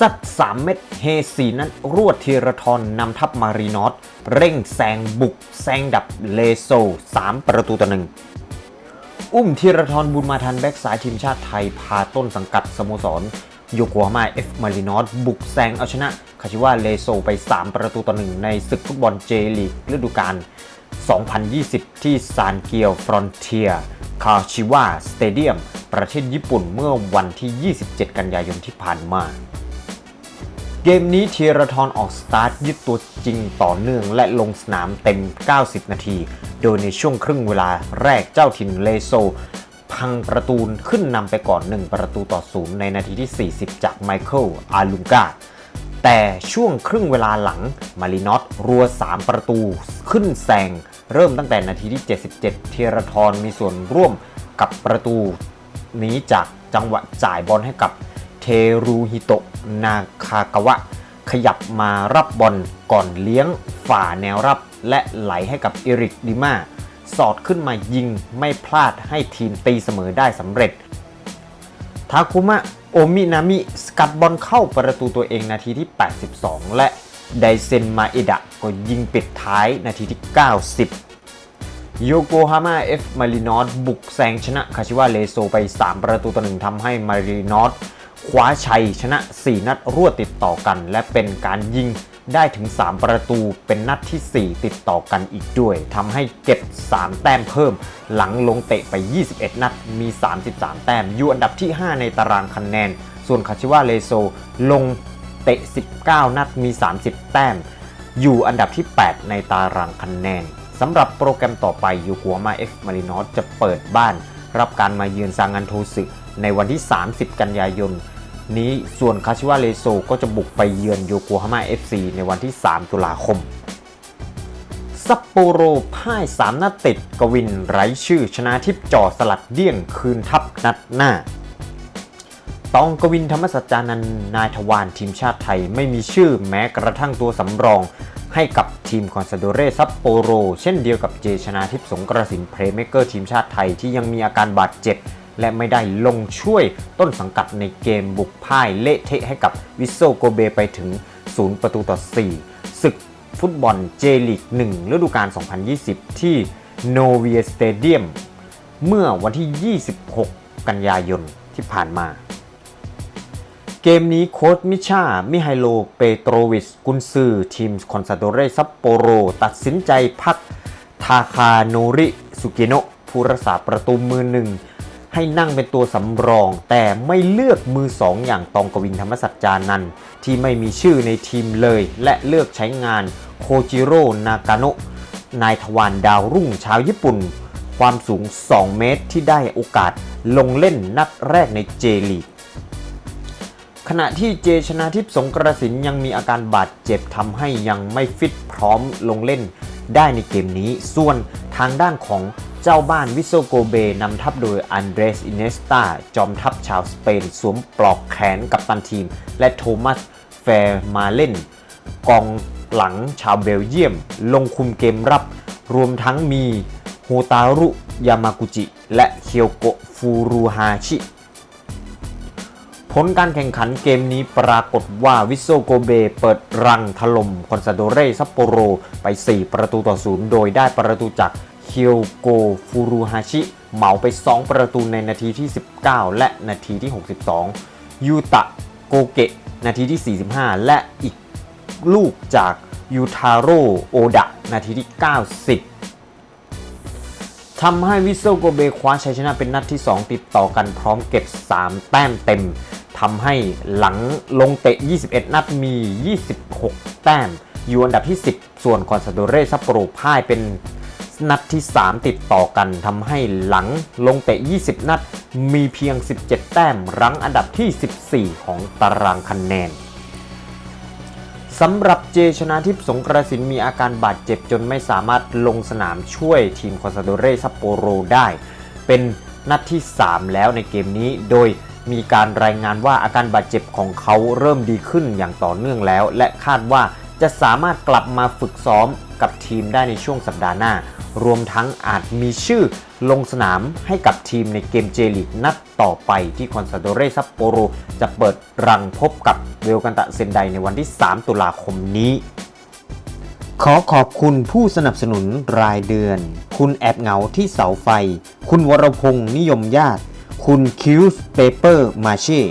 ซัด3เม็ดเฮสีนั้นรวดทีระทรนนำทัพมารีนอสเร่งแซงบุก แซงดับเลโซ 3 ประตูต่อหนึ่งอุ้มธีรทรบุญมาทันแบ็กซ้ายทีมชาติไทย พาต้นสังกัดสโมสร โยโกฮาม่าเอฟมารินอสบุกแซงเอาชนะ คาชิวาเลโซไป 3 ประตูต่อหนึ่งในศึกฟุตบอลเจลีกฤดูกาล 2020 ที่ซานเกียวฟรอนเทียคาชิวาสเตเดียม ประเทศญี่ปุ่นเมื่อวันที่ 27 กันยายนที่ผ่านมา เกมนี้ธียรทรออกสตาร์ทยึดตัวจริงต่อเนื่องและลงสนามเต็ม 90 นาที โดยในช่วงครึ่งเวลาแรกเจ้าถิ่นเลโซ พังประตูขึ้นนำไปก่อน 1 ประตูต่อศูนย์ในนาทีที่ 40 จากไมเคิลอาลุงกาแต่ช่วงครึ่งเวลาหลังมารินอสรัว 3 ประตูขึ้นแซงเริ่มตั้งแต่นาทีที่ 77 เทียรทรมีส่วนร่วมกับประตูนี้จากจังหวะจ่ายบอลให้กับ เทรูฮิโตะนาคากาวะ ขยับมารับบอลก่อนเลี้ยงฝ่าแนวรับ และไหลให้กับเอริกดิมาสอดขึ้นมายิงไม่พลาดให้ทีมตีเสมอได้สำเร็จ ทาคุมะโอมินามิสกัดบอลเข้าประตูตัวเองนาทีที่ 82 และไดเซนมาเอดะก็ยิงปิดท้ายนาทีที่ 90 โยโกฮาม่าเอฟมารินอสบุกแซงชนะคาชิวาเลโซไป 3 ประตูต่อหนึ่งทำให้มารินอส คว้าชัยชนะ 4 นัดรวดติดต่อกัน และเป็นการยิงได้ถึง 3 ประตูเป็นนัดที่ 4 ติดต่อกันอีกด้วยทำให้เก็บ 3 แต้มเพิ่ม หลังลงเตะไป 21 นัดมี 33 แต้ม อยู่อันดับที่ 5 ในตารางคะแนน ส่วนคาชิวาเลโซลงเตะ 19 นัดมี 30 แต้ม อยู่อันดับที่ 8 ในตารางคะแนนสำหรับโปรแกรมต่อไปยูกัวมาเอฟมารินอสจะเปิดบ้าน รับการมาเยือนซางันโทสึ ในวันที่ 30 กันยายน นี้ส่วนคาชิวาเลโซก็จะบุกไปเยือนโยโกฮาม่า FC ในวันที่ 3 ตุลาคมซัปโปโรพ่าย 3 นัดติดกวินไร้ชื่อชนะทิพย์จ่อสลัดเดี่ยงคืนทับนัดหน้า ตองกวินธรรมสัจจานันนายทวารทีมชาติไทยไม่มีชื่อแม้กระทั่งตัวสำรองให้กับทีมคอนซาโดเรซัปโปโร เช่นเดียวกับเจชนาทิพย์สงกระสินเพลย์เมเกอร์ทีมชาติไทยที่ยังมีอาการบาดเจ็บ และไม่ได้ลงช่วยต้นสังกัดในเกมบุกพ่ายเละเทะให้กับวิโซโกเบไปถึง 0 ประตูต่อ 4 ศึกฟุตบอลเจลีก1ฤดูกาล 2020 ที่โนเวียสเตเดียมเมื่อวันที่ 26 กันยายนที่ผ่านมา เกมนี้โค้ชมิชา มิไฮโล เปโตรวิชกุนซือทีมคอนซาโดเรซัปโปโร ตัดสินใจพักทาคาโนริ สุกิโนะผู้รักษาประตูมือหนึ่ง ให้นั่งเป็นตัวสำรอง แต่ไม่เลือกมือสองอย่างตองกวินธรรมสัจจานันท์ที่ไม่มีชื่อในทีมเลย และเลือกใช้งานโคจิโร่นากาโนะนายทวารดาวรุ่งชาวญี่ปุ่น ความสูง 2 เมตรที่ได้โอกาสลงเล่นนัดแรกในเจลีกขณะที่เจชนาทิพย์สงกระสินยังมีอาการบาดเจ็บทำให้ยังไม่ฟิตพร้อมลงเล่นได้ในเกมนี้ ส่วนทางด้านของ เจ้าบ้านวิโซโกเบนำทัพโดยอันเดรสอินเนสตาจอมทัพชาวสเปน สวมปลอกแขนกับตันทีม และโทมัสแฟร์มาเล่น กองหลังชาวเบลเยียม ลงคุมเกมรับ รวมทั้งมีโฮตารุยามากุจิ และเคียวโกฟูรุฮาชิผลการแข่งขันเกมนี้ปรากฏว่าวิโซโกเบเปิดรังถล่มคอนซาโดเรซัปโปโรไป 4 ประตูต่อศูนย์โดยได้ประตูจาก เคียวโกฟูรุฮาชิ เหมาไป 2 ประตูในนาทีที่ 19 และนาทีที่ 62 ยูตะโกเกะ นาทีที่ 45 และอีกลูกจากยูทาโร่โอดะ นาทีที่ 90 ทำให้วิเซลโกเบคว้าชัยชนะเป็นนัดที่ 2 ติดต่อกันพร้อมเก็บ 3 แต้มเต็มทำให้หลังลงเตะ 21 นัดมี 26 แต้ม อยู่อันดับที่ 10 ส่วนคอนซาโดเรซัปโปโรพ่ายเป็น นัดที่ 3 ติดต่อกันทำให้หลังลงเตะ 20 นัด มีเพียง 17 แต้มรั้งอันดับที่ 14 ของตารางคะแนนสำหรับเจชนะทิพย์สงกระสินมีอาการบาดเจ็บจนไม่สามารถลงสนามช่วยทีมคอนซาโดเรซัปโปโรได้ เป็นนัดที่ 3 แล้วในเกมนี้โดยมีการรายงานว่าอาการบาดเจ็บของเขาเริ่มดีขึ้นอย่างต่อเนื่องแล้ว และคาดว่า จะสามารถกลับมาฝึกซ้อมกับทีมได้ในช่วงสัปดาห์หน้า รวมทั้งอาจมีชื่อลงสนามให้กับทีมในเกมเจลีกนัดต่อไปที่คอนซาโดเรซัปโปโรจะเปิดรังพบกับเวลกันตะเซนไดในวันที่ 3 ตุลาคมนี้ขอขอบคุณผู้สนับสนุนรายเดือน คุณแอบเหงาที่เสาไฟ คุณวรพงษ์นิยมญาติ คุณคิวส์เปเปอร์มาเช่